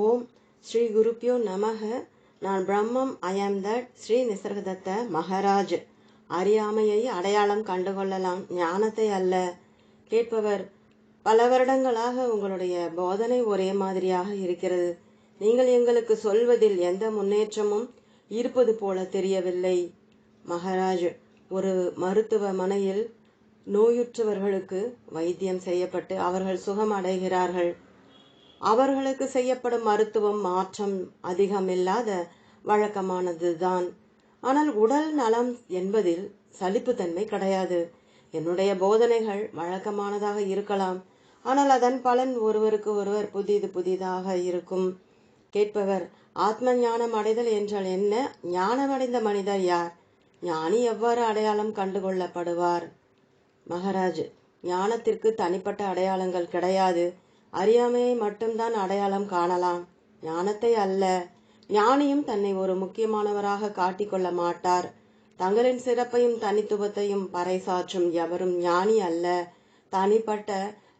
ஓம் ஸ்ரீ குருப்பியோ நமக நான் பிரம்மம் ஐ ஆம் தட் ஸ்ரீ நிசர்கதத்த மகராஜ். அறியாமையை அடையாளம் கண்டுகொள்ளலாம் ஞானத்தை அல்ல. கேட்பவர் பல வருடங்களாக உங்களுடைய போதனை ஒரே மாதிரியாக இருக்கிறது. நீங்கள் எங்களுக்கு சொல்வதில் எந்த முன்னேற்றமும் இருப்பது போல தெரியவில்லை. மகாராஜ் ஒரு மருத்துவமனையில் நோயுற்றவர்களுக்கு வைத்தியம் செய்யப்பட்டு அவர்கள் சுகம் அடைகிறார்கள் அவர்களுக்கு செய்யப்படும் மருத்துவம் மாற்றம் அதிகமில்லாத வழக்கமானதுதான். ஆனால் உடல் நலம் என்பதில் சலிப்புத்தன்மை கிடையாது. என்னுடைய போதனைகள் வழக்கமானதாக இருக்கலாம். ஆனால் அதன் பலன் ஒருவருக்கு ஒருவர் புதிது புதிதாக இருக்கும். கேட்பவர் ஆத்ம ஞானம் அடைதல் என்றால் என்ன? ஞானமடைந்த மனிதர் யார்? ஞானி எவ்வாறு அடையாளம் கண்டுகொள்ளப்படுவார்? மகராஜ் ஞானத்திற்கு தனிப்பட்ட அடையாளங்கள் கிடையாது. அறியாமையை மட்டும்தான் அடையாளம் காணலாம். ஞானத்தை அல்ல. ஞானியும் தன்னை ஒரு முக்கியமானவராக காட்டிக்கொள்ள மாட்டார். தங்களின் சிறப்பையும் தனித்துவத்தையும் பறைசாற்றும் எவரும் ஞானி அல்ல. தனிப்பட்ட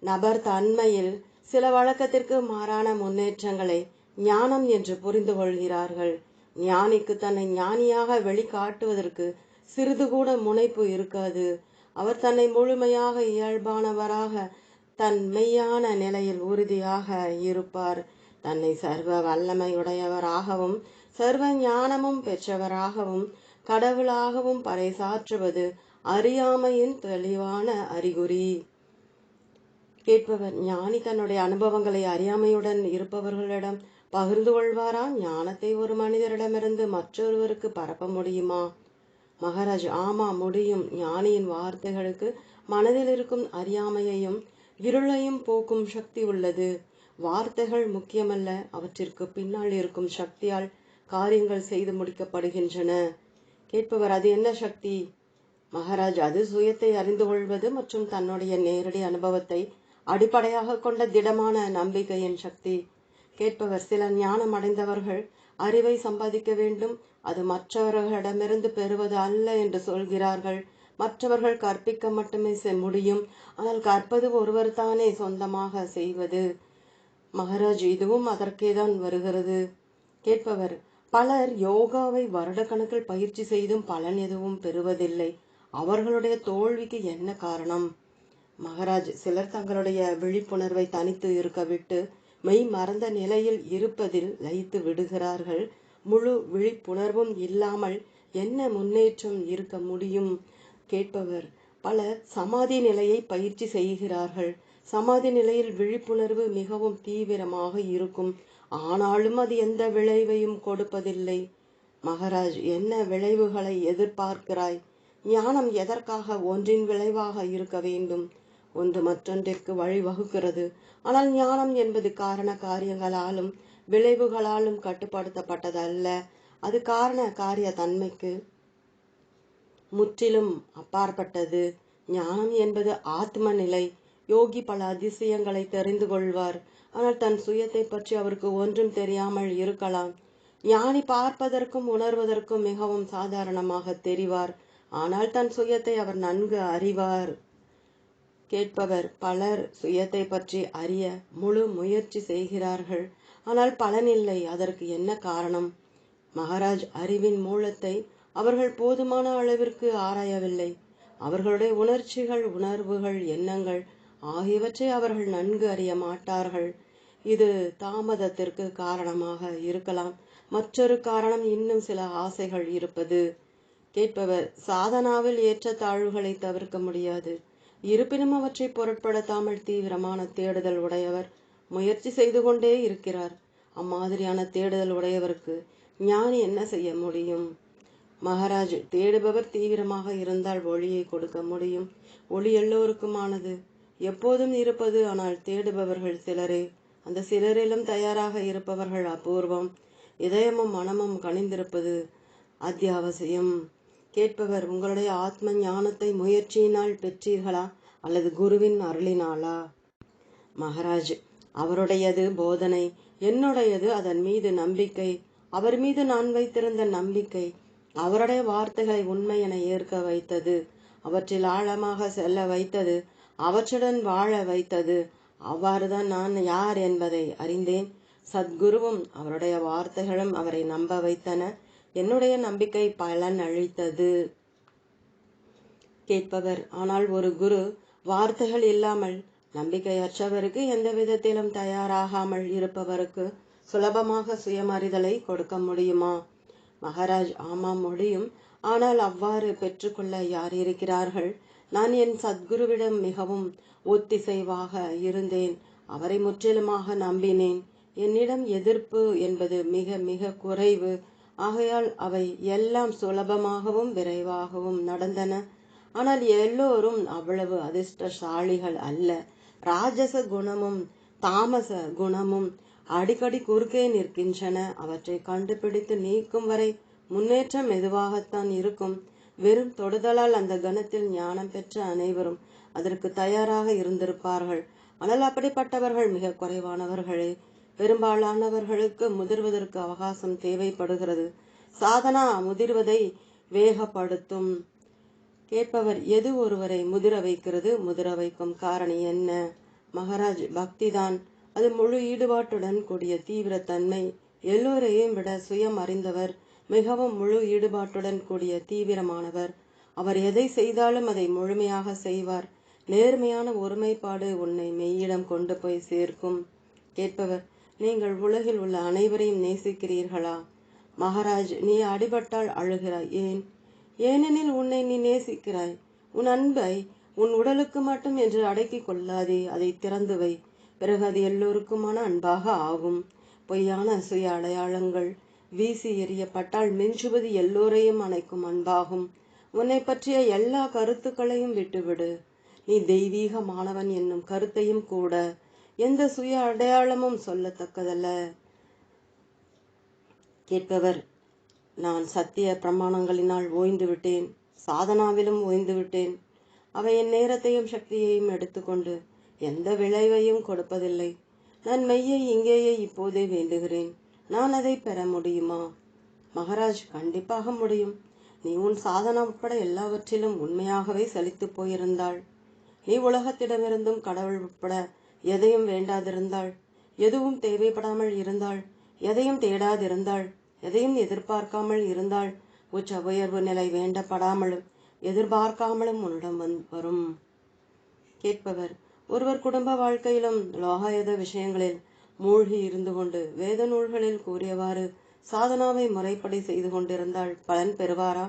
நபர் தன்மையில் சில வழக்கத்திற்கு மாறான முன்னேற்றங்களை ஞானம் என்று புரிந்து கொள்கிறார்கள். ஞானிக்கு தன்னை ஞானியாக வெளிக்காட்டுவதற்கு சிறிது கூட முனைப்பு இருக்காது. அவர் தன்னை முழுமையாக இயல்பானவராக தன் மெய்யான நிலையில் உறுதியாக இருப்பார். தன்னை சர்வ வல்லமையுடையவராகவும் சர்வ ஞானமும் பெற்றவராகவும் கடவுளாகவும் பறைசாற்றுவது அறியாமையின் தெளிவான அறிகுறி. கேட்பவர் ஞானி தன்னுடைய அனுபவங்களை அறியாமையுடன் இருப்பவர்களிடம் பகிர்ந்து கொள்வாரா? ஞானத்தை ஒரு மனிதரிடமிருந்து மற்றொருவருக்கு பரப்ப முடியுமா? மகாராஜ் ஆமா முடியும். ஞானியின் வார்த்தைகளுக்கு மனதில் இருக்கும் அறியாமையையும் இருளையும் போக்கும் சக்தி உள்ளது. வார்த்தைகள் முக்கியமல்ல அவற்றிற்கு பின்னால் இருக்கும் சக்தியால் காரியங்கள் செய்து முடிக்கப்படுகின்றன. கேட்பவர் அது என்ன சக்தி? மகாராஜ் அது சுயத்தை அறிந்து கொள்வது மற்றும் தன்னுடைய நேரடி அனுபவத்தை அடிப்படையாக கொண்ட திடமான நம்பிக்கையின் சக்தி. கேட்பவர் சில ஞானம் அடைந்தவர்கள் அறிவை சம்பாதிக்க வேண்டும். அது மற்றவர்களிடமிருந்து பெறுவது அல்ல என்று சொல்கிறார்கள். மற்றவர்கள் கற்பிக்க மட்டுமே முடியும். ஆனால் கற்பது ஒருவர் தானே சொந்தமாக செய்வது. மகாராஜ் இதுவும் அதற்கேதான் வருகிறது. கேட்பவர் பலர் யோகாவை வருடக்கணக்கில் பயிற்சி செய்தும் பலன் எதுவும் பெறுவதில்லை. அவர்களுடைய தோல்விக்கு என்ன காரணம்? மகாராஜ் சிலர் தங்களுடைய விழிப்புணர்வை தனித்து இருக்க விட்டு மெய் மறந்த நிலையில் இருப்பதில் லயித்து விடுகிறார்கள். முழு விழிப்புணர்வும் இல்லாமல் என்ன முன்னேற்றம் இருக்க முடியும்? கேட்பவர். பலர் சமாதி நிலையை பயிற்சி செய்கிறார்கள். சமாதி நிலையில் விழிப்புணர்வு மிகவும் தீவிரமாக இருக்கும். ஆனாலும் அது எந்த விளைவையும் கொடுப்பதில்லை. மகாராஜ் என்ன விளைவுகளை எதிர்பார்க்கிறாய்? ஞானம் எதற்காக ஒன்றின் விளைவாக இருக்க வேண்டும்? ஒன்று மற்றொன்றிற்கு வழிவகுக்கிறது. ஆனால் ஞானம் என்பது காரண காரியங்களாலும் விளைவுகளாலும் கட்டுப்படுத்தப்பட்டதல்ல. அது காரண காரிய தன்மைக்கு முற்றிலும் அப்பாற்பட்டது. ஞானம் என்பது ஆத்ம நிலை யோகி பல அதிசயங்களை தெரிந்து கொள்வார். ஆனால் தன் சுயத்தை பற்றி அவருக்கு ஒன்றும் தெரியாமல் இருக்கலாம். ஞானி பார்ப்பதற்கும் உணர்வதற்கும் மிகவும் சாதாரணமாக தெரிவார். ஆனால் தன் சுயத்தை அவர் நன்கு அறிவார். கேட்பவர் பலர் சுயத்தை பற்றி அறிய முழு முயற்சி செய்கிறார்கள். ஆனால் பலனில்லை அதற்கு என்ன காரணம்? மகாராஜ் அறிவின் மூலத்தை அவர்கள் போதுமான அளவிற்கு ஆராயவில்லை. அவர்களுடைய உணர்ச்சிகள் உணர்வுகள் எண்ணங்கள் ஆகியவற்றை அவர்கள் நன்கு அறிய மாட்டார்கள். இது தாமதத்திற்கு காரணமாக இருக்கலாம். மற்றொரு காரணம் இன்னும் சில ஆசைகள் இருப்பது. கேட்பவர் சாதனாவில் ஏற்ற தாழ்வுகளை தவிர்க்க முடியாது. இருப்பினும் அவற்றை பொருட்படுத்தாமல் தீவிரமான தேடுதல் உடையவர் முயற்சி செய்து கொண்டே இருக்கிறார். அம்மாதிரியான தேடுதல் உடையவருக்கு ஞானி என்ன செய்ய முடியும்? மகாராஜ் தேடுபவர் தீவிரமாக இருந்தால் ஒளியை கொடுக்க முடியும். ஒளி எல்லோருக்குமானது. எப்போதும் இருப்பது ஆனால் தேடுபவர்கள் சிலரே. அந்த சிலரிலும் தயாராக இருப்பவர்கள் அபூர்வம். இதயமும் மனமும் கணிந்திருப்பது அத்தியாவசியம். கேட்பவர் உங்களுடைய ஆத்ம ஞானத்தை முயற்சியினால் பெற்றீர்களா? அல்லது குருவின் அருளினாளா மகாராஜ் அவருடையது போதனை. என்னுடையது அதன் மீது நம்பிக்கை. அவர் மீது நான் வைத்திருந்த நம்பிக்கை. அவருடைய வார்த்தைகளை உண்மை என ஏற்க வைத்தது. அவற்றில் ஆழமாக செல்ல வைத்தது. அவற்றுடன் வாழ வைத்தது. அவ்வாறுதான் நான் யார் என்பதை அறிந்தேன். சத்குருவும் அவருடைய வார்த்தைகளும் அவரை நம்ப வைத்தன. என்னுடைய நம்பிக்கை பலன் அளித்தது. கேட்பவர் ஆனால் ஒரு குரு வார்த்தைகள் இல்லாமல் நம்பிக்கையற்றவருக்கு எந்த விதத்திலும் தயாராகாமல் இருப்பவருக்கு சுலபமாக சுயமறிதலை கொடுக்க முடியுமா? மகாராஜ் ஆமாம் முடியும் ஆனால் அவ்வாறு பெற்றுக்கொள்ள யார் இருக்கிறார்கள் நான் என் சத்குருவிடம் மிகவும் ஒத்திசைவாக இருந்தேன். அவரை முற்றிலுமாக நம்பினேன். என்னிடம் எதிர்ப்பு என்பது மிக மிக குறைவு. ஆகையால் அவை எல்லாம் சுலபமாகவும் விரைவாகவும் நடந்தன. ஆனால் எல்லோரும் அவ்வளவு அதிர்ஷ்டசாலிகள் அல்ல. ராஜச குணமும் தாமச குணமும் அடிக்கடி குறுக்கே நிற்கின்றன. அவற்றை கண்டுபிடித்து நீக்கும் வரை முன்னேற்றம் மெதுவாகத்தான் இருக்கும். வெறும் தொடுதலால் அந்த கணத்தில் ஞானம் பெற்ற அனைவரும் அதற்கு தயாராக இருந்திருப்பார்கள். ஆனால் அப்படிப்பட்டவர்கள் மிக குறைவானவர்களே. பெரும்பாலானவர்களுக்கு முதிர்வதற்கு அவகாசம் தேவைப்படுகிறது. சாதனா முதிர்வதை வேகப்படுத்தும். கேட்பவர் எது ஒருவரை முதிர வைக்கிறது? முதிர வைக்கும் காரணி என்ன? மகராஜ் பக்திதான். அது முழு ஈடுபாட்டுடன் கூடிய தீவிர தன்மை. எல்லோரையும் விட சுயம் அறிந்தவர் மிகவும் முழு ஈடுபாட்டுடன் கூடிய தீவிரமானவர். அவர் எதை செய்தாலும் அதை முழுமையாக செய்வார். நேர்மையான ஒருமைப்பாடு உன்னை மெய்யிடம் கொண்டு போய் சேர்க்கும். கேட்பவர் நீங்கள் உலகில் உள்ள அனைவரையும் நேசிக்கிறீர்களா? மகாராஜ் நீ அடிபட்டால் அழுகிறாய். ஏன்? ஏனெனில் உன்னை நீ நேசிக்கிறாய். உன் அன்பை உன் உடலுக்கு மட்டும் என்று அடக்கிக் கொள்ளாதே அதை திறந்து வை. பிறகு அது எல்லோருக்குமான அன்பாக ஆகும். பொய்யான சுய அடையாளங்கள் வீசி எறியப்பட்டால் மிஞ்சுவது எல்லோரையும் அணைக்கும் அன்பாகும். உன்னை பற்றிய எல்லா கருத்துக்களையும் விட்டுவிடு. நீ தெய்வீக மாணவன் என்னும் கருத்தையும் கூட எந்த சுய அடையாளமும் சொல்லத்தக்கதல்ல. கேட்பவர் நான் சத்திய பிரமாணங்களினால் ஓய்ந்து விட்டேன். சாதனாவிலும் ஓய்ந்து விட்டேன். அவை என் நேரத்தையும் சக்தியையும் எடுத்துக்கொண்டு எந்த விளைவையும் கொடுப்பதில்லை. நான் மெய்யை இங்கேயே இப்போதே வேண்டுகிறேன். நான் அதை பெற முடியுமா? மகாராஜ் கண்டிப்பாக முடியும். நீ உன் சாதனம் உட்பட எல்லாவற்றிலும் உண்மையாகவே சலித்து போயிருந்தாள். நீ உலகத்திடமிருந்தும் கடவுள் உட்பட எதையும் வேண்டாதிருந்தாள். எதுவும் தேவைப்படாமல் இருந்தாள். எதையும் தேடாதிருந்தாள். எதையும் எதிர்பார்க்காமல் இருந்தால் உச்ச உயர்வு நிலை வேண்டப்படாமலும் எதிர்பார்க்காமலும் உன்னிடம் வரும். கேட்பவர் ஒருவர் குடும்ப வாழ்க்கையிலும் லோகாயுத விஷயங்களில் மூழ்கி இருந்து கொண்டு வேத நூல்களில் கூறியவாறு சாதனாவை முறைப்படி செய்து கொண்டிருந்தால் பலன் பெறுவாரா?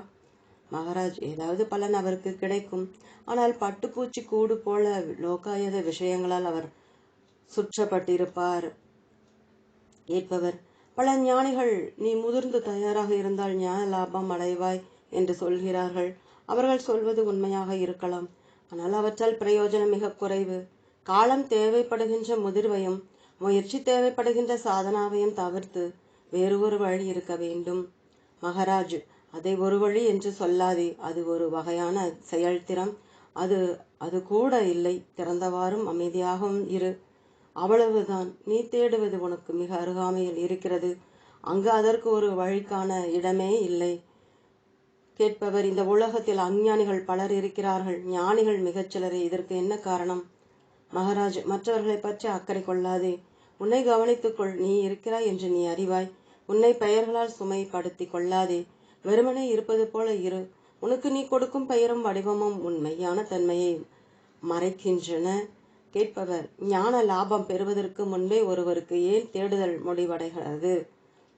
மகாராஜ் ஏதாவது பலன் அவருக்கு கிடைக்கும். ஆனால் பட்டுப்பூச்சி கூடு போல லோகாயுத விஷயங்களால் அவர் சுற்றப்பட்டிருப்பார். கேட்பவர் பல ஞானிகள் நீ முதிர்ந்து தயாராக இருந்தால் ஞான லாபம் அடைவாய் என்று சொல்கிறார்கள். அவர்கள் சொல்வது உண்மையாக இருக்கலாம். ஆனால் அவற்றால் பிரயோஜனம் மிக குறைவு. காலம் தேவைப்படுகின்ற முதிர்வையும் முயற்சி தேவைப்படுகின்ற சாதனாவையும் தவிர்த்து வேறு ஒரு வழி இருக்க வேண்டும். மகராஜ் அதை ஒரு வழி என்று சொல்லாதே. அது ஒரு வகையான செயல்திறம் அது அது கூட இல்லை. திறந்தவாறும் அமைதியாகவும் இரு. அவ்வளவுதான். நீ தேடுவது உனக்கு மிக அருகாமையில் இருக்கிறது. அங்கு அதற்கு ஒரு வழிக்கான இடமே இல்லை. கேட்பவர் இந்த உலகத்தில் அஞ்ஞானிகள் பலர் இருக்கிறார்கள். ஞானிகள் மிகச்சிலரே இதற்கு என்ன காரணம்? மகாராஜ் மற்றவர்களை பற்றி அக்கறை கொள்ளாதே. உன்னை கவனித்துக்கொள் நீ இருக்கிறாய் என்று நீ அறிவாய். உன்னை பெயர்களால் சுமைப்படுத்தி கொள்ளாதே. வெறுமனே இருப்பது போல இரு. உனக்கு நீ கொடுக்கும் பெயரும் வடிவமும் உண்மையான தன்மையை மறைக்கின்றன. கேட்பவர் ஞான லாபம் பெறுவதற்கு முன்பே ஒருவருக்கு ஏன் தேடுதல் முடிவடைகிறது?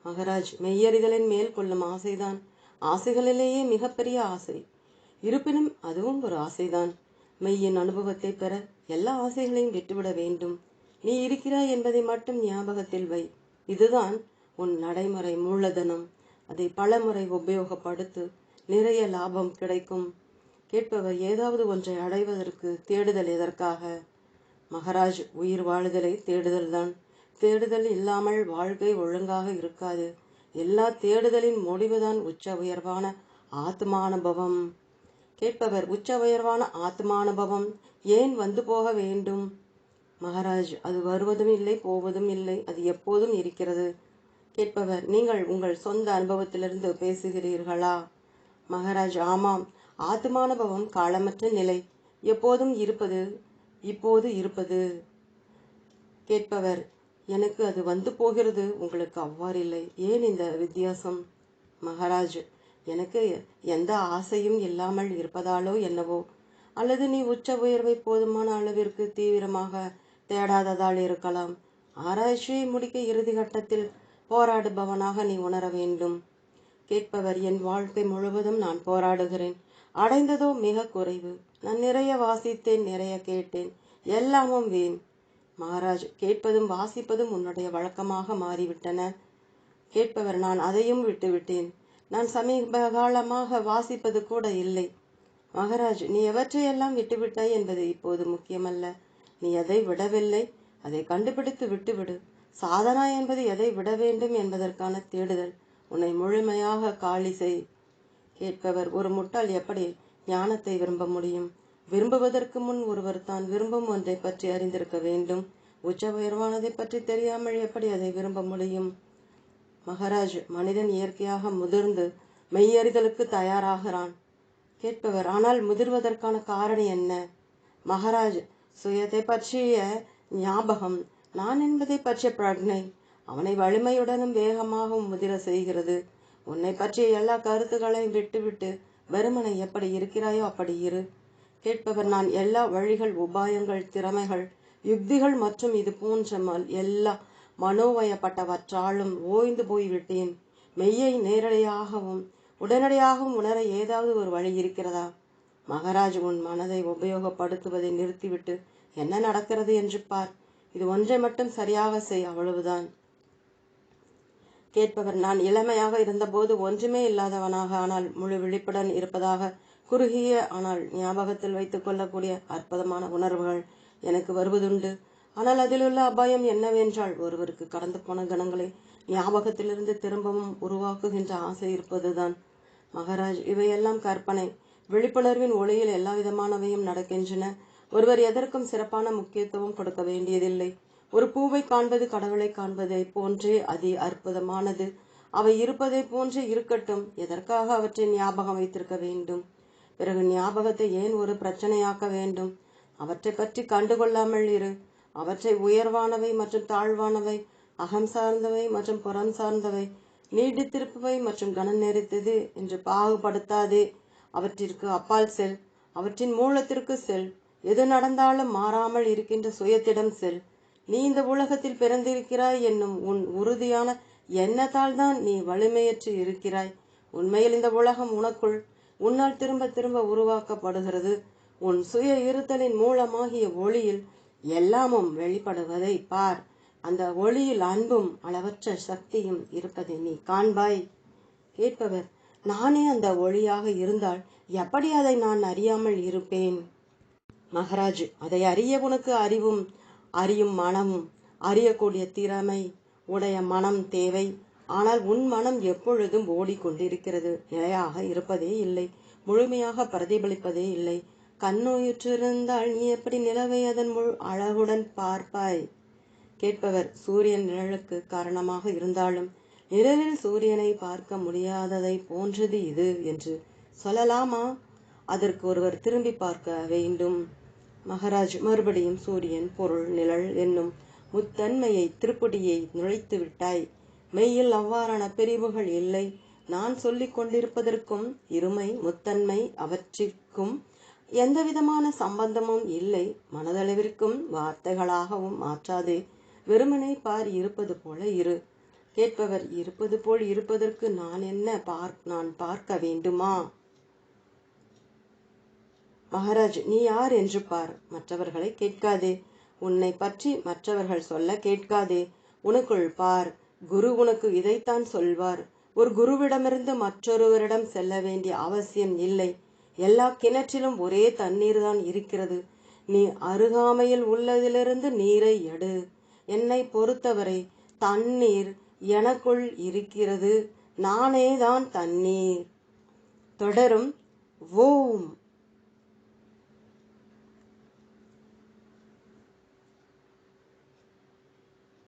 மகராஜ் மெய்யறிதலின் மேல் கொள்ளும் ஆசைதான். ஆசைகளிலேயே மிகப்பெரிய ஆசை. இருப்பினும் அதுவும் ஒரு ஆசைதான். மெய்யின் அனுபவத்தை பெற எல்லா ஆசைகளையும் விட்டுவிட வேண்டும். நீ இருக்கிறாய் என்பதை மட்டும் ஞாபகத்தில் வை. இதுதான் உன் நடைமுறை மூலதனம். அதை பலமுறை உபயோகப்படுத்து நிறைய லாபம் கிடைக்கும். கேட்பவர் ஏதாவது ஒன்றை அடைவதற்கு தேடுதல் எதற்காக? மகராஜ் உயிர் வாழுதலை தேடுதல்தான். தேடுதல் இல்லாமல் வாழ்க்கை ஒழுங்காக இருக்காது. எல்லா தேடுதலின் முடிவுதான் உச்ச உயர்வான ஆத்மானுபவம். கேட்பவர் உச்ச உயர்வான ஆத்மானுபவம். ஏன் வந்து போக வேண்டும்? மகாராஜ் அது வருவதும் இல்லை போவதும் இல்லை அது எப்போதும் இருக்கிறது. கேட்பவர் நீங்கள் உங்கள் சொந்த அனுபவத்திலிருந்து பேசுகிறீர்களா? மகாராஜ் ஆமாம் ஆத்மானுபவம் காலமற்ற நிலை. எப்போதும் இருப்பது இப்போது இருப்பது. கேட்பவர் எனக்கு அது வந்து போகிறது உங்களுக்கு அவ்வாறில்லை. ஏன் இந்த வித்தியாசம்? மகாராஜ் எனக்கு எந்த ஆசையும் இல்லாமல் இருப்பதாலோ என்னவோ? அல்லது நீ உச்ச உயர்வை போதுமான அளவிற்கு தீவிரமாக தேடாததால் இருக்கலாம். ஆராய்ச்சியை முடிக்க இறுதி கட்டத்தில் போராடுபவனாக நீ உணர வேண்டும். கேட்பவர் என் வாழ்க்கை முழுவதும் நான் போராடுகிறேன். அடைந்ததோ மிக குறைவு. நான் நிறைய வாசித்தேன் நிறைய கேட்டேன். எல்லாமும் வீண். மகாராஜ் கேட்பதும் வாசிப்பதும் உன்னுடைய வழக்கமாக மாறிவிட்டன. கேட்பவர் நான் அதையும் விட்டுவிட்டேன். நான் சமீப காலமாக வாசிப்பது கூட இல்லை. மகராஜ் நீ எவற்றையெல்லாம் விட்டுவிட்டாய் என்பது இப்போது முக்கியமல்ல. நீ எதை விடவில்லை அதை கண்டுபிடித்து விட்டுவிடு. சாதனா என்பது எதை விட வேண்டும் என்பதற்கான தேடுதல். உன்னை முழுமையாக காலி செய். கேட்பவர் ஒரு முட்டாள் எப்படி ஞானத்தை விரும்ப முடியும்? விரும்புவதற்கு முன் ஒருவர் தான் விரும்பும் ஒன்றை பற்றி அறிந்திருக்க வேண்டும். உச்ச உயர்வானதை பற்றி தெரியாமல் எப்படி அதை விரும்ப முடியும்? மகராஜ் மனிதன் இயற்கையாக முதிர்ந்து மெய்யறிதலுக்கு தயாராகிறான். கேட்பவர் ஆனால் முதிர்வதற்கான காரணம் என்ன? மகாராஜ் சுயத்தை பற்றிய ஞாபகம். நான் என்பதை பற்றிய பிரக்னை அவனை வலிமையுடனும் வேகமாகவும் முதிர செய்கிறது. உன்னை பற்றிய எல்லா கருத்துக்களையும் விட்டுவிட்டு வெறுமனை எப்படி இருக்கிறாயோ அப்படி இரு கேட்பவர் நான் எல்லா வழிகள் உபாயங்கள் திறமைகள் யுக்திகள் மற்றும் இது போன்ற எல்லா மனோவயப்பட்டவற்றாலும் ஓய்ந்து போய்விட்டேன். மெய்யை நேரடியாகவும் உடனடியாகவும் உணர ஏதாவது ஒரு வழி இருக்கிறதா? மகாராஜ் உன் மனதை உபயோகப்படுத்துவதை நிறுத்திவிட்டு என்ன நடக்கிறது என்று பார். இது ஒன்றை மட்டும் சரியாக செய் அவ்வளவுதான். கேட்பவர் நான் இளமையாக இருந்தபோது ஒன்றுமே இல்லாதவனாக ஆனால் முழு விழிப்புடன் இருப்பதாக குறுகிய ஆனால் ஞாபகத்தில் வைத்துக் கொள்ளக்கூடிய அற்புதமான உணர்வுகள் எனக்கு வருவதுண்டு. ஆனால் அதிலுள்ள அபாயம் என்னவென்றால் ஒருவருக்கு கடந்து போன கணங்களை ஞாபகத்திலிருந்து திரும்பவும் உருவாக்குகின்ற ஆசை இருப்பதுதான். மகாராஜ் இவையெல்லாம் கற்பனை. விழிப்புணர்வின் ஒளியில் எல்லா விதமானவையும் நடக்கின்றன. ஒருவர் எதற்கும் சிறப்பான முக்கியத்துவம் கொடுக்க வேண்டியதில்லை. ஒரு பூவை காண்பது கடவுளை காண்பதை போன்றே அதி அற்புதமானது. அவை இருப்பதை போன்றே இருக்கட்டும். எதற்காக அவற்றை ஞாபகம் வைத்திருக்க வேண்டும்? பிறகு ஞாபகத்தை ஏன் ஒரு பிரச்சனையாக்க வேண்டும்? அவற்றை பற்றி கண்டுகொள்ளாமல் இரு. அவற்றை உயர்வானவை மற்றும் தாழ்வானவை அகம் சார்ந்தவை மற்றும் புறம் சார்ந்தவை நீடித்திருப்பவை மற்றும் கனம் நெறித்தது என்று பாகுபடுத்தாதே. அவற்றிற்கு அப்பால் செல் அவற்றின் மூலத்திற்கு செல். எது நடந்தாலும் மாறாமல் இருக்கின்ற சுயத்திடம் செல். நீ இந்த உலகத்தில் பிறந்திருக்கிறாய் என்னும் உன் உறுதியான எண்ணத்தால் தான் நீ வலிமையற்று இருக்கிறாய். உண்மையில் இந்த உலகம் உனக்குள் உன்னால் திரும்ப திரும்ப உருவாக்கப்படுகிறது. உன் சுய இருத்தலின் மூலமாகிய ஒளியில் எல்லாமும் வெளிப்படுவதை பார். அந்த ஒளியில் அன்பும் அளவற்ற சக்தியும் இருப்பதை நீ காண்பாய். கேட்பவர் நானே அந்த ஒளியாக இருந்தால் எப்படி அதை நான் அறியாமல் இருப்பேன்? மகராஜ் அதை அறிய உனக்கு அறிவும் அறியும் மனமும் அறியக்கூடிய திறமை உடைய மனம் தேவை. ஆனால் உன் மனம் எப்பொழுதும் ஓடிக்கொண்டிருக்கிறது. நிலையாக இருப்பதே இல்லை. முழுமையாக பிரதிபலிப்பதே இல்லை. கண்ணோயுற்றிருந்தால் நீ எப்படி நிலவை அதன் முழு அழகுடன் பார்ப்பாய்? கேட்பவர் சூரியன் நிழலுக்கு காரணமாக இருந்தாலும் நிழலில் சூரியனை பார்க்க முடியாததை போன்றது இது என்று சொல்லலாமா? அதற்கு ஒருவர் திரும்பி பார்க்க வேண்டும். மகாராஜ் மறுபடியும் சூரியன் பொருள் நிழல் என்னும் முத்தன்மையை திருப்படியை நுழைத்து விட்டாய். மெய்யில் அவ்வாறான பிரிவுகள் இல்லை. நான் சொல்லிக் கொண்டிருப்பதற்கும் இருமை முத்தன்மை அவற்றிற்கும் எந்த விதமான சம்பந்தமும் இல்லை. மனதளவிற்கும் வார்த்தைகளாகவும் மாற்றாதே. வெறுமனை பார் இருப்பது போல இரு. கேட்பவர் இருப்பது போல் இருப்பதற்கு நான் என்ன பார் நான் பார்க்க வேண்டுமா? மகாராஜ் நீ யார் என்று பார். மற்றவர்களை கேட்காதே. உன்னை பற்றி மற்றவர்கள் சொல்ல கேட்காதே. உனக்குள் பார். குரு உனக்கு இதைத்தான் சொல்வார். ஒரு குருவிடமிருந்து மற்றொருவரிடம் செல்ல வேண்டிய அவசியம் இல்லை. எல்லா கிணற்றிலும் ஒரே தண்ணீர் தான் இருக்கிறது. நீ அருகாமையில் உள்ளதிலிருந்து நீரை எடு. என்னை பொறுத்தவரை தண்ணீர் எனக்குள் இருக்கிறது. நானே தான் தண்ணீர். தொடரும். ஓம்.